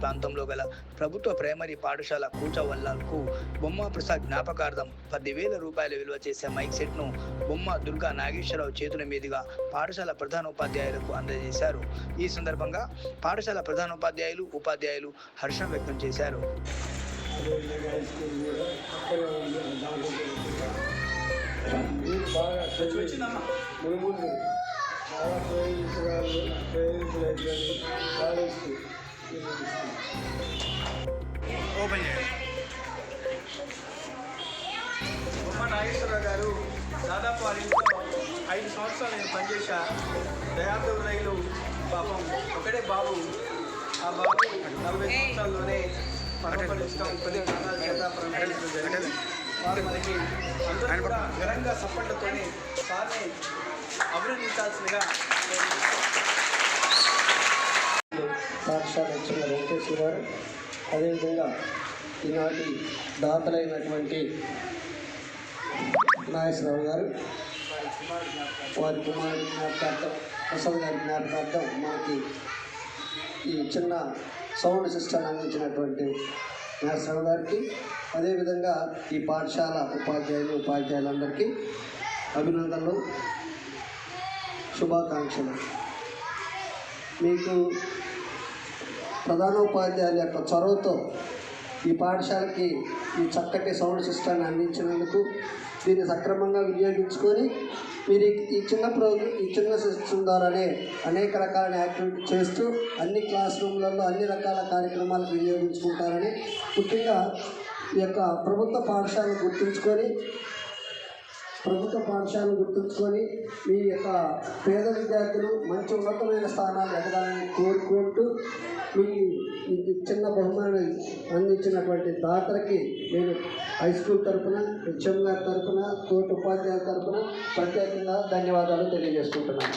ప్రాంతంలో గల ప్రభుత్వ ప్రైమరీ పాఠశాల కూచవల్లాల్కు బొమ్మ ప్రసాద్ జ్ఞాపకార్థం పదివేల రూపాయలు విలువ చేసే మైక్ సెట్ను బొమ్మ దుర్గా నాగేశ్వరరావు చేతుల మీదుగా పాఠశాల ప్రధానోపాధ్యాయులకు అందజేశారు. ఈ సందర్భంగా పాఠశాల ప్రధానోపాధ్యాయులు ఉపాధ్యాయులు హర్షం వ్యక్తం చేశారు. అదేవిధంగా ఓపెన్ చేయండి. బొమ్మ నాగేశ్వరరావు గారు దాదాపు వారి ఐదు సంవత్సరాలు నేను పనిచేశా. దయాదేవ్ రైలు పాపం ఒకటే బాబు. ఆ బాబు నలభై సంవత్సరాల్లోనే పరమపడించడం కొన్ని కారణాల చేత పరమపడించడం జరిగింది. వారు మనకి అందరూ కూడా ఘనంగా సప్పట్లతోనే సార్ని అభినందించాల్సిందిగా పాఠశాల ఇచ్చిన వెంకటేశ్వర గారు. అదేవిధంగా ఈనాటి దాతలైనటువంటి నాగేశ్వరరావు గారు వారి కుమారుడి జ్ఞాపకార్థం ప్రసాద్ గారి జ్ఞాపకార్థం మనకి ఈ చిన్న సౌండ్ సిస్టమ్ అందించినటువంటి నాగేశ్వరరావు గారికి అదేవిధంగా ఈ పాఠశాల ఉపాధ్యాయులు ఉపాధ్యాయులందరికీ అభినందనలు శుభాకాంక్షలు. మీకు ప్రధానోపాధ్యాయుల యొక్క చొరవతో ఈ పాఠశాలకి ఈ చక్కటి సౌండ్ సిస్టాన్ని అందించినందుకు దీన్ని సక్రమంగా వినియోగించుకొని మీరు ఈ- ఈ చిన్న ప్రోగ్రామ్ ఈ చిన్న సిస్టమ్ ద్వారానే అనేక రకాల యాక్టివిటీ చేస్తూ అన్ని క్లాస్ రూమ్లలో అన్ని రకాల కార్యక్రమాలకు వినియోగించుకుంటారని ముఖ్యంగా ఈ యొక్క ప్రభుత్వ పాఠశాలను గుర్తుంచుకొని ప్రభుత్వ పాఠశాలను గుర్తుంచుకొని మీ యొక్క పేద విద్యార్థులు మంచి ఉన్నతమైన స్థానాలు ఎదగాలని కోరుకుంటూ మీకు ఈ చిన్న బహుమానం అందించినటువంటి దాతలకి నేను హై స్కూల్ తరఫున హెచ్ఎం గారి తరఫున తోటి ఉపాధ్యాయుల తరఫున ప్రత్యేకంగా ధన్యవాదాలు తెలియజేసుకుంటున్నాను.